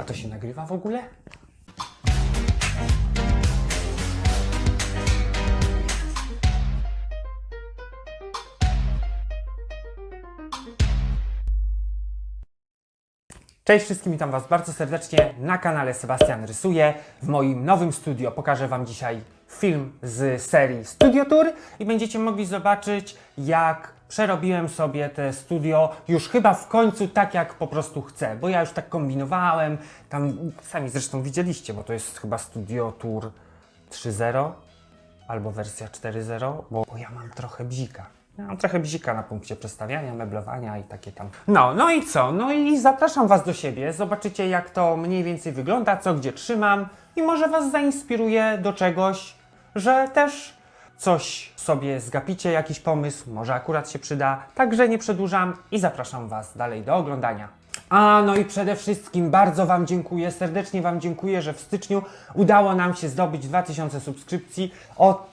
A to się nagrywa w ogóle? Cześć wszystkim, witam Was bardzo serdecznie na kanale Sebastian Rysuje. W moim nowym studio pokażę Wam dzisiaj film z serii Studio Tour i będziecie mogli zobaczyć, jak przerobiłem sobie te studio już chyba w końcu tak, jak po prostu chcę, bo ja już tak kombinowałem, tam sami zresztą widzieliście, bo to jest chyba Studio Tour 3.0 albo wersja 4.0, bo, bo ja mam trochę bzika. Ja mam trochę bzika na punkcie przestawiania, meblowania i takie tam. No, no i co? No i zapraszam Was do siebie. Zobaczycie, jak to mniej więcej wygląda, co gdzie trzymam i może Was zainspiruje do czegoś, że też coś sobie zgapicie, jakiś pomysł, może akurat się przyda. Także nie przedłużam i zapraszam Was dalej do oglądania. A no i przede wszystkim bardzo Wam dziękuję, serdecznie Wam dziękuję, że w styczniu udało nam się zdobyć 2000 subskrypcji. O,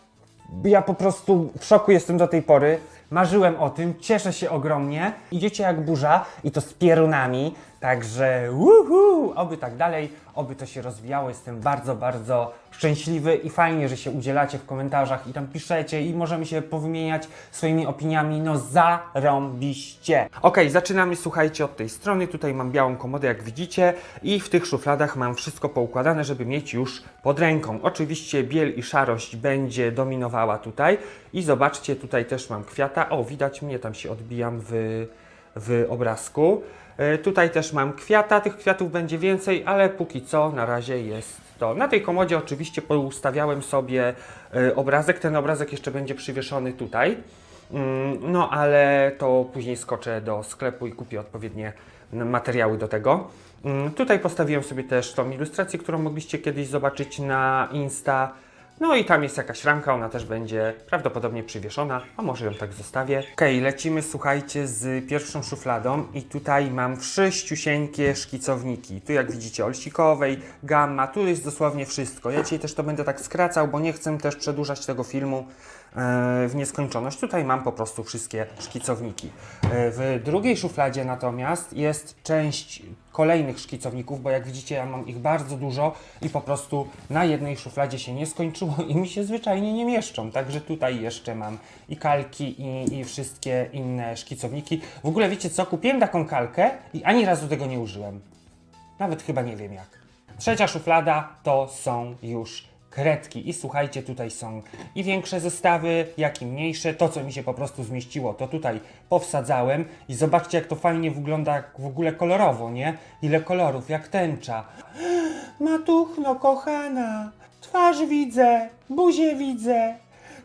ja po prostu w szoku jestem do tej pory. Marzyłem o tym, cieszę się ogromnie. Idziecie jak burza i to z pierunami, także uhu, oby tak dalej, oby to się rozwijało. Jestem bardzo, bardzo szczęśliwy i fajnie, że się udzielacie w komentarzach i tam piszecie i możemy się powymieniać swoimi opiniami. No zarąbiście. Ok, zaczynamy, słuchajcie, od tej strony. Tutaj mam białą komodę, jak widzicie i w tych szufladach mam wszystko poukładane, żeby mieć już pod ręką. Oczywiście biel i szarość będzie dominowała tutaj i zobaczcie, tutaj też mam O, widać mnie, tam się odbijam w, w obrazku. E, Tutaj też mam kwiata, tych kwiatów będzie więcej, ale póki co na razie jest to. Na tej komodzie oczywiście poustawiałem sobie e, obrazek, ten obrazek jeszcze będzie przywieszony tutaj. Mm, No ale to później skoczę do sklepu i kupię odpowiednie materiały do tego. Mm, Tutaj postawiłem sobie też tą ilustrację, którą mogliście kiedyś zobaczyć na Insta. No i tam jest jakaś ramka, ona też będzie prawdopodobnie przywieszona, a może ją tak zostawię. Okej, lecimy słuchajcie z pierwszą szufladą i tutaj mam wszyściusieńkie szkicowniki. Tu jak widzicie olsikowej, gamma, tu jest dosłownie wszystko. Ja dzisiaj też to będę tak skracał, bo nie chcę też przedłużać tego filmu w nieskończoność. Tutaj mam po prostu wszystkie szkicowniki. E, W drugiej szufladzie natomiast jest część kolejnych szkicowników, bo jak widzicie ja mam ich bardzo dużo i po prostu na jednej szufladzie się nie skończyło i mi się zwyczajnie nie mieszczą. Także tutaj jeszcze mam i kalki i, i wszystkie inne szkicowniki. W ogóle wiecie co, kupiłem taką kalkę i ani razu tego nie użyłem. Nawet chyba nie wiem jak. Trzecia szuflada to są już kredki. I słuchajcie, tutaj są i większe zestawy, jak i mniejsze. To, co mi się po prostu zmieściło, to tutaj powsadzałem. I zobaczcie, jak to fajnie wygląda w ogóle kolorowo, nie? Ile kolorów, jak tęcza. Matuchno, kochana, twarz widzę, buzię widzę,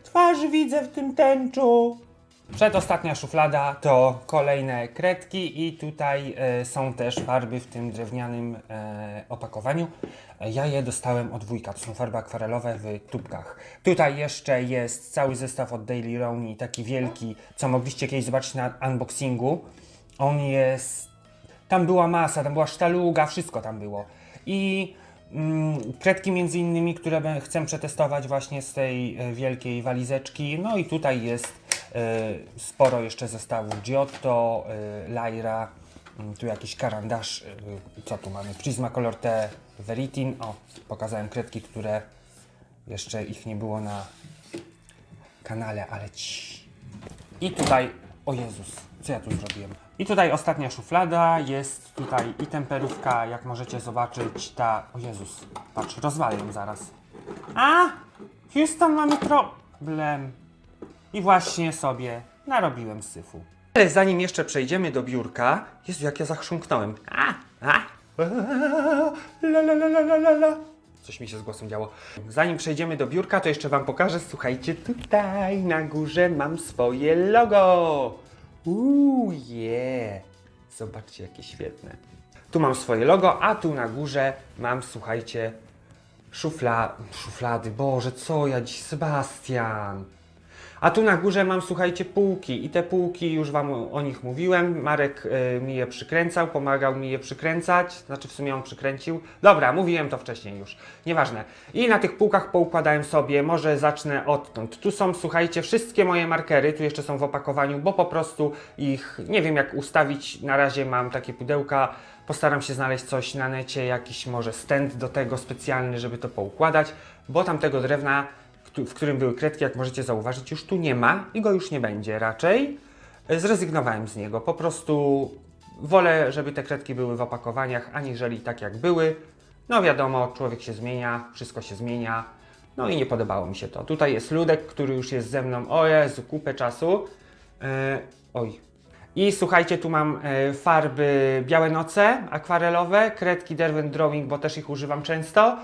twarz widzę w tym tęczu. Przedostatnia szuflada to kolejne kredki i tutaj e, są też farby w tym drewnianym e, opakowaniu. Ja je dostałem od wujka, to są farby akwarelowe w tubkach. Tutaj jeszcze jest cały zestaw od Daily Roni, taki wielki, co mogliście kiedyś zobaczyć na unboxingu. On jest tam była masa, tam była sztaluga, wszystko tam było. I mm, kredki między innymi, które chcę przetestować właśnie z tej e, wielkiej walizeczki. No i tutaj jest sporo jeszcze zestawów Giotto, e, Lyra, mm, tu jakiś karandasz, e, co tu mamy? Prismacolor T, Veritin. O, pokazałem kredki, które jeszcze ich nie było na kanale, ale ci. I tutaj, o Jezus, co ja tu zrobiłem? I tutaj ostatnia szuflada, jest tutaj i temperówka, jak możecie zobaczyć, ta, o Jezus, patrz, rozwalę ją zaraz. A, Houston, mamy problem. I właśnie sobie narobiłem syfu. Ale zanim jeszcze przejdziemy do biurka, Jezu, jak ja zachrząknąłem. A, a, la, la, la, la, la. Coś mi się z głosem działo. Zanim przejdziemy do biurka, to jeszcze Wam pokażę. Słuchajcie, tutaj na górze mam swoje logo. Uuu, yeah. Zobaczcie, jakie świetne. Tu mam swoje logo, a tu na górze mam, słuchajcie, szufla... szuflady. Boże, co ja dziś, Sebastian. A tu na górze mam, słuchajcie, półki. I te półki, już Wam o, nich mówiłem, Marek y, mi je przykręcał, pomagał mi je przykręcać, znaczy w sumie on przykręcił. Dobra, mówiłem to wcześniej już, nieważne. I na tych półkach poukładałem sobie, może zacznę odtąd. Tu są, słuchajcie, wszystkie moje markery, tu jeszcze są w opakowaniu, bo po prostu ich, nie wiem jak ustawić, na razie mam takie pudełka. Postaram się znaleźć coś na necie, jakiś może stand do tego specjalny, żeby to poukładać, bo tamtego drewna, w którym były kredki, jak możecie zauważyć, już tu nie ma i go już nie będzie raczej. E, Zrezygnowałem z niego. Po prostu wolę, żeby te kredki były w opakowaniach, aniżeli tak jak były. No wiadomo, człowiek się zmienia, wszystko się zmienia. No i nie podobało mi się to. Tutaj jest Ludek, który już jest ze mną, o Jezu, kupę czasu. E, oj. I słuchajcie, tu mam e, farby Białe Noce, akwarelowe, kredki Derwent Drawing, bo też ich używam często.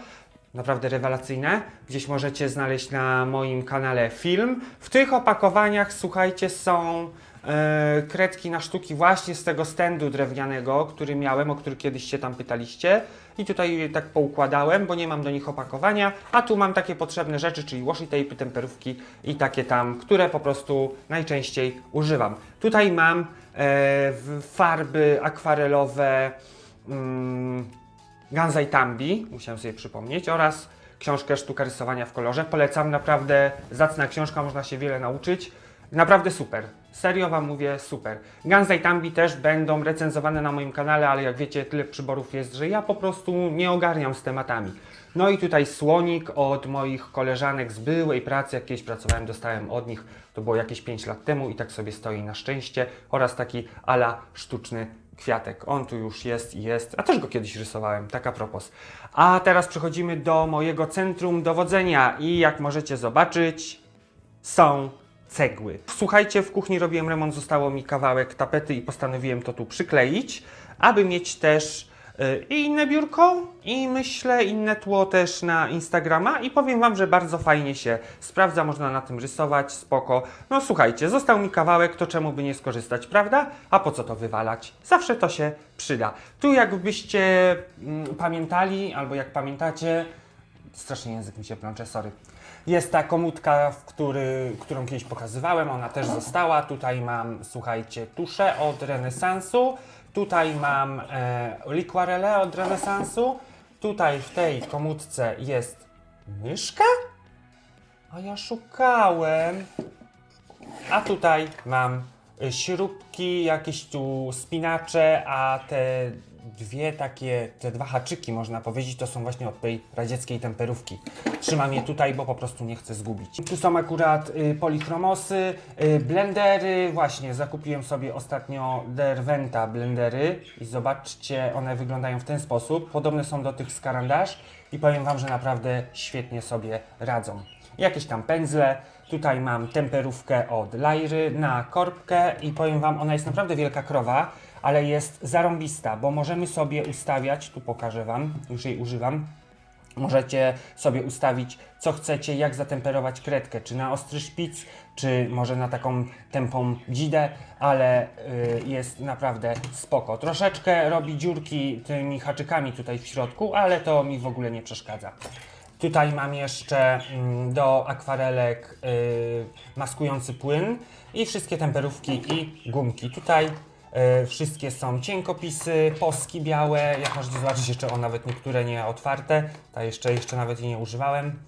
Naprawdę rewelacyjne. Gdzieś możecie znaleźć na moim kanale film. W tych opakowaniach, słuchajcie, są e, kredki na sztuki właśnie z tego stędu drewnianego, który miałem, o który kiedyś się tam pytaliście. I tutaj tak poukładałem, bo nie mam do nich opakowania, a tu mam takie potrzebne rzeczy, czyli washi tape, temperówki i takie tam, które po prostu najczęściej używam. Tutaj mam e, farby akwarelowe mm, Ganzai Tambi, musiałem sobie przypomnieć, oraz książkę Sztuka rysowania w kolorze. Polecam, naprawdę zacna książka, można się wiele nauczyć. Naprawdę super. Serio Wam mówię, super. Ganzai Tambi też będą recenzowane na moim kanale, ale jak wiecie, tyle przyborów jest, że ja po prostu nie ogarniam z tematami. No i tutaj słonik od moich koleżanek z byłej pracy, jak kiedyś pracowałem, dostałem od nich, to było jakieś 5 lat temu i tak sobie stoi na szczęście, oraz taki ala sztuczny kwiatek. On tu już jest i jest, a też go kiedyś rysowałem, tak a propos. A teraz przechodzimy do mojego centrum dowodzenia. I jak możecie zobaczyć, są cegły. Słuchajcie, w kuchni robiłem remont, zostało mi kawałek tapety i postanowiłem to tu przykleić, aby mieć też i inne biurko i myślę inne tło też na Instagrama i powiem Wam, że bardzo fajnie się sprawdza, można na tym rysować, spoko. No słuchajcie, został mi kawałek, to czemu by nie skorzystać, prawda? A po co to wywalać? Zawsze to się przyda. Tu jakbyście mm, pamiętali, albo jak pamiętacie, strasznie język mi się plącze, sorry. Jest ta komódka, w który, którą kiedyś pokazywałem, ona też została. Tutaj mam, słuchajcie, tusze od renesansu. Tutaj mam e, od renesansu. Tutaj w tej komódce jest myszka? A ja szukałem. A tutaj mam y, śrubki, jakieś tu spinacze, a te dwie takie, te dwa haczyki można powiedzieć, to są właśnie od tej radzieckiej temperówki. Trzymam je tutaj, bo po prostu nie chcę zgubić. Tu są akurat y, polichromosy, y, blendery, właśnie zakupiłem sobie ostatnio Derwenta blendery i zobaczcie, one wyglądają w ten sposób. Podobne są do tych z karandasz i powiem Wam, że naprawdę świetnie sobie radzą jakieś tam pędzle. Tutaj mam temperówkę od Lajry na korbkę i powiem Wam, ona jest naprawdę wielka krowa, ale jest zarąbista, bo możemy sobie ustawiać, tu pokażę Wam, już jej używam, Możecie sobie ustawić, co chcecie, jak zatemperować kredkę, czy na ostry szpic, czy może na taką tępą dzidę, ale y, jest naprawdę spoko. Troszeczkę robi dziurki tymi haczykami tutaj w środku, ale to mi w ogóle nie przeszkadza. Tutaj mam jeszcze mm, do akwarelek y, maskujący płyn i wszystkie temperówki i gumki. Tutaj wszystkie są cienkopisy, poski białe, jak możecie zobaczyć jeszcze o nawet niektóre nie otwarte, ta jeszcze, jeszcze nawet jej nie używałem.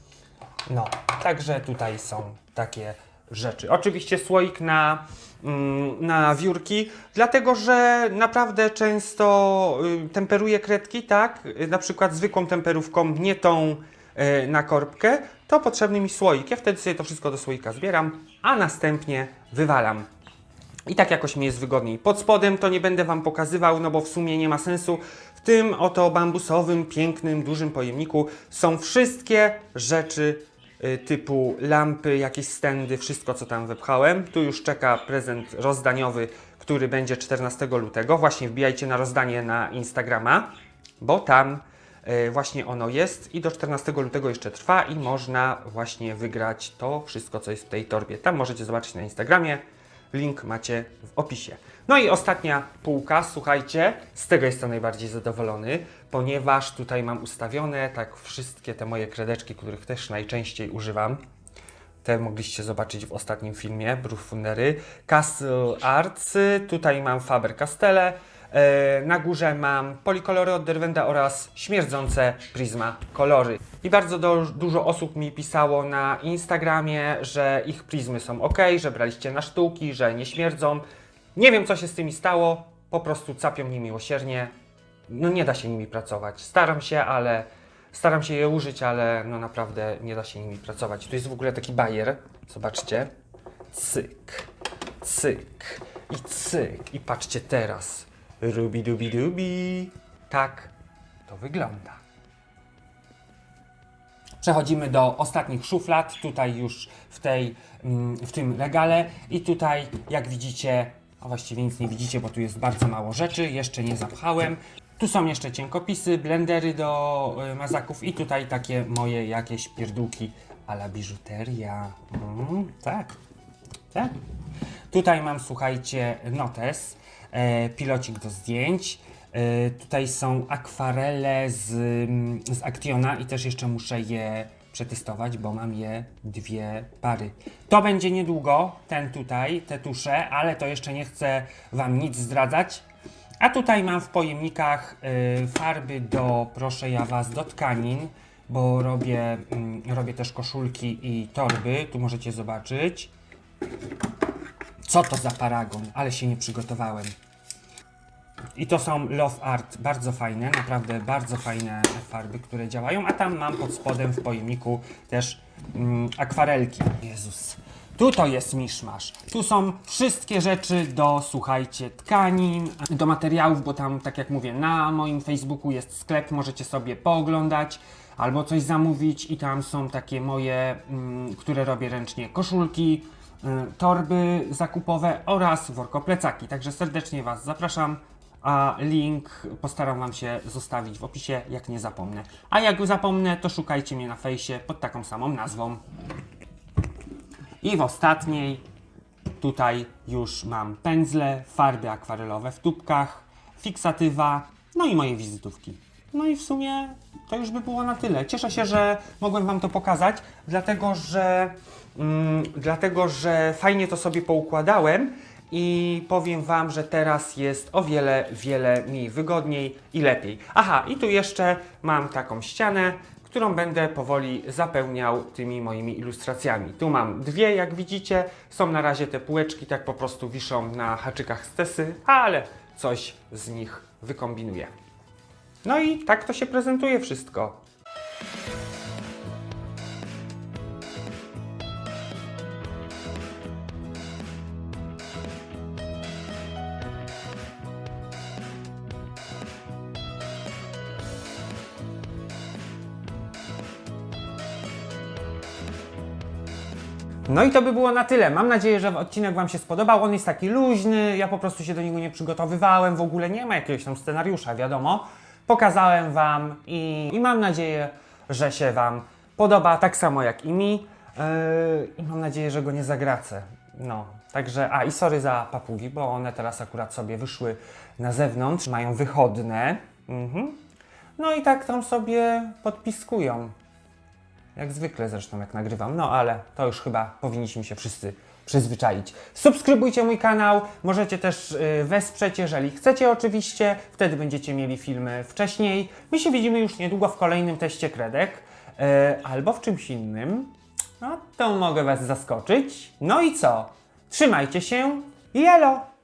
No, także tutaj są takie rzeczy. Oczywiście słoik na, mm, na wiórki, dlatego że naprawdę często y, temperuję kredki, tak? Na przykład zwykłą temperówką, nie tą y, na korbkę, to potrzebny mi słoik. Ja wtedy sobie to wszystko do słoika zbieram, a następnie wywalam. I tak jakoś mi jest wygodniej. Pod spodem to nie będę Wam pokazywał, no bo w sumie nie ma sensu. W tym oto bambusowym, pięknym, dużym pojemniku są wszystkie rzeczy y, typu lampy, jakieś stędy, wszystko co tam wypchałem. Tu już czeka prezent rozdaniowy, który będzie 14 lutego. Właśnie wbijajcie na rozdanie na Instagrama, bo tam y, właśnie ono jest i do 14 lutego jeszcze trwa i można właśnie wygrać to wszystko, co jest w tej torbie. Tam możecie zobaczyć na Instagramie. Link macie w opisie. No i ostatnia półka, słuchajcie, z tego jestem najbardziej zadowolony, ponieważ tutaj mam ustawione tak wszystkie te moje kredeczki, których też najczęściej używam. Te mogliście zobaczyć w ostatnim filmie, Brufundery. Castle Arts, tutaj mam Faber-Castelle, na górze mam polikolory od Derwenta oraz śmierdzące Prisma kolory. I bardzo do, dużo osób mi pisało na Instagramie, że ich prizmy są ok, że braliście na sztuki, że nie śmierdzą. Nie wiem co się z tymi stało, po prostu capią niemiłosiernie. no nie da się nimi pracować. Staram się, ale staram się je użyć, ale no naprawdę nie da się nimi pracować. Tu jest w ogóle taki bajer, zobaczcie. Cyk, cyk i cyk. I patrzcie teraz. Rubi dubi dubi. Tak to wygląda. Przechodzimy do ostatnich szuflad, tutaj już w, tej, mm, w tym regale i tutaj jak widzicie, a właściwie nic nie widzicie, bo tu jest bardzo mało rzeczy, jeszcze nie zapchałem. Tu są jeszcze cienkopisy, blendery do y, mazaków i tutaj takie moje jakieś pierdółki a la biżuteria. Mm, tak, tak. Tutaj mam, słuchajcie, notes, pilocik do zdjęć. E, tutaj są akwarele z, mm, z Actiona i też jeszcze muszę je przetestować, bo mam je dwie pary. To będzie niedługo, ten tutaj, te tusze, ale to jeszcze nie chcę Wam nic zdradzać. A tutaj mam w pojemnikach y, farby do, proszę ja Was, do tkanin, bo robię, mm, robię też koszulki i torby, tu możecie zobaczyć. Co to za paragon? Ale się nie przygotowałem. I to są Love Art, bardzo fajne, naprawdę bardzo fajne farby, które działają, a tam mam pod spodem w pojemniku też mm, akwarelki. Jezus, tu to jest miszmasz. Tu są wszystkie rzeczy do, słuchajcie, tkanin, do materiałów, bo tam, tak jak mówię, na moim Facebooku jest sklep, możecie sobie pooglądać albo coś zamówić i tam są takie moje, mm, które robię ręcznie, koszulki, y, torby zakupowe oraz workoplecaki. Także serdecznie Was zapraszam, a link postaram Wam się zostawić w opisie, jak nie zapomnę. A jak zapomnę, to szukajcie mnie na fejsie pod taką samą nazwą. I w ostatniej tutaj już mam pędzle, farby akwarelowe w tubkach, fiksatywa, no i moje wizytówki. No i w sumie to już by było na tyle. Cieszę się, że mogłem Wam to pokazać, dlatego że, mm, dlatego, że fajnie to sobie poukładałem i powiem Wam, że teraz jest o wiele, wiele mi wygodniej i lepiej. Aha, i tu jeszcze mam taką ścianę, którą będę powoli zapełniał tymi moimi ilustracjami. Tu mam dwie, jak widzicie. Są na razie te półeczki, tak po prostu wiszą na haczykach z tesy, ale coś z nich wykombinuję. No i tak to się prezentuje wszystko. No i to by było na tyle. Mam nadzieję, że odcinek Wam się spodobał. On jest taki luźny, ja po prostu się do niego nie przygotowywałem, w ogóle nie ma jakiegoś tam scenariusza, wiadomo. Pokazałem Wam i, i mam nadzieję, że się Wam podoba, tak samo jak i mi. Yy, I mam nadzieję, że go nie zagracę. No, także, a i sorry za papugi, bo one teraz akurat sobie wyszły na zewnątrz, mają wychodne. Mhm. No i tak tam sobie podpiskują. Jak zwykle zresztą, jak nagrywam. No ale to już chyba powinniśmy się wszyscy przyzwyczaić. Subskrybujcie mój kanał, możecie też y, wesprzeć, jeżeli chcecie oczywiście. Wtedy będziecie mieli filmy wcześniej. My się widzimy już niedługo w kolejnym teście kredek y, albo w czymś innym. No to mogę Was zaskoczyć. No i co? Trzymajcie się i elo!